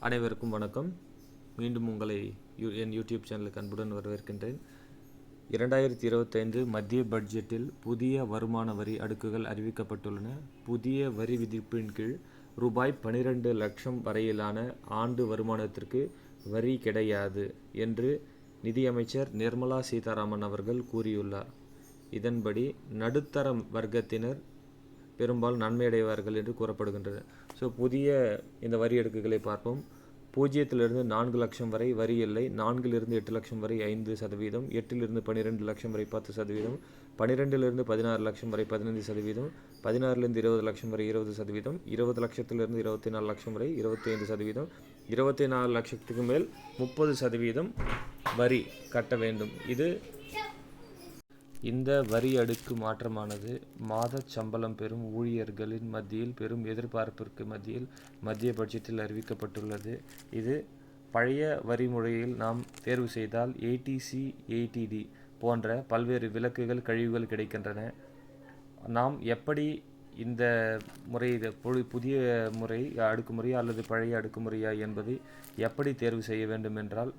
அனைவருக்கும் வணக்கம். மீண்டும் உங்களை யூ என் யூடியூப் சேனலுக்கு அன்புடன் வரவேற்கின்றேன். இரண்டாயிரத்தி இருபத்தைந்து மத்திய பட்ஜெட்டில் புதிய வருமான வரி அடுக்குகள் அறிவிக்கப்பட்டுள்ளன. புதிய வரி விதிப்பின் கீழ் ரூபாய் பனிரெண்டு லட்சம் வரையிலான ஆண்டு வருமானத்திற்கு வரி கிடையாது என்று நிதியமைச்சர் நிர்மலா சீதாராமன் அவர்கள் கூறியுள்ளார். இதன்படி நடுத்தர வர்க்கத்தினர் பெரும்பாலும் நன்மை அடைவார்கள் என்று கூறப்படுகின்றது. ஸோ புதிய இந்த வரி அடுக்குகளை பார்ப்போம். பூஜ்ஜியத்திலிருந்து நான்கு லட்சம் வரை வரி இல்லை. நான்கிலிருந்து எட்டு லட்சம் வரை ஐந்து சதவீதம். எட்டிலிருந்து பன்னிரெண்டு லட்சம் வரை பத்து சதவீதம். பன்னிரெண்டிலிருந்து பதினாறு லட்சம் வரை பதினைந்து சதவீதம். பதினாறுலேருந்து இருபது லட்சம் வரை இருபது சதவீதம். இருபது லட்சத்திலிருந்து இருபத்தி நாலு லட்சம் வரை இருபத்தி ஐந்து சதவீதம். இருபத்தி நாலு லட்சத்துக்கு மேல் முப்பது சதவீதம் வரி கட்ட வேண்டும். இது இந்த வரி அடுக்கு மாற்றமானது மாத சம்பளம் பெறும் ஊழியர்களின் மத்தியில் பெரும் எதிர்பார்ப்பிற்கு மத்தியில் மத்திய பட்ஜெட்டில் அறிவிக்கப்பட்டுள்ளது. இது பழைய வரி முறையில் நாம் தேர்வு செய்தால் ஏடிசி ஏடிடி போன்ற பல்வேறு விலக்குகள் கழிவுகள் கிடைக்கின்றன. நாம் எப்படி இந்த முறை புதிய முறை அடுக்குமுறையா அல்லது பழைய அடுக்குமுறையா என்பதை எப்படி தேர்வு செய்ய வேண்டும் என்றால்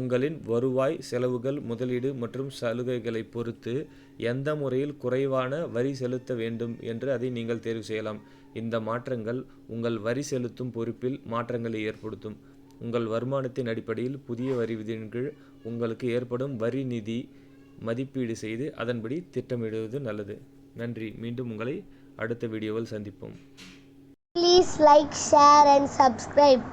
உங்களின் வருவாய் செலவுகள் முதலீடு மற்றும் சலுகைகளை பொறுத்து எந்த முறையில் குறைவான வரி செலுத்த வேண்டும் என்று அதை நீங்கள் தேர்வு செய்யலாம். இந்த மாற்றங்கள் உங்கள் வரி செலுத்தும் பொறுப்பில் மாற்றங்களை ஏற்படுத்தும். உங்கள் வருமானத்தின் அடிப்படையில் புதிய வரி விதியின் கீழ் உங்களுக்கு ஏற்படும் வரி நிதி மதிப்பீடு செய்து அதன்படி திட்டமிடுவது நல்லது. நன்றி. மீண்டும் உங்களை அடுத்த வீடியோவில் சந்திப்போம். Please like share and subscribe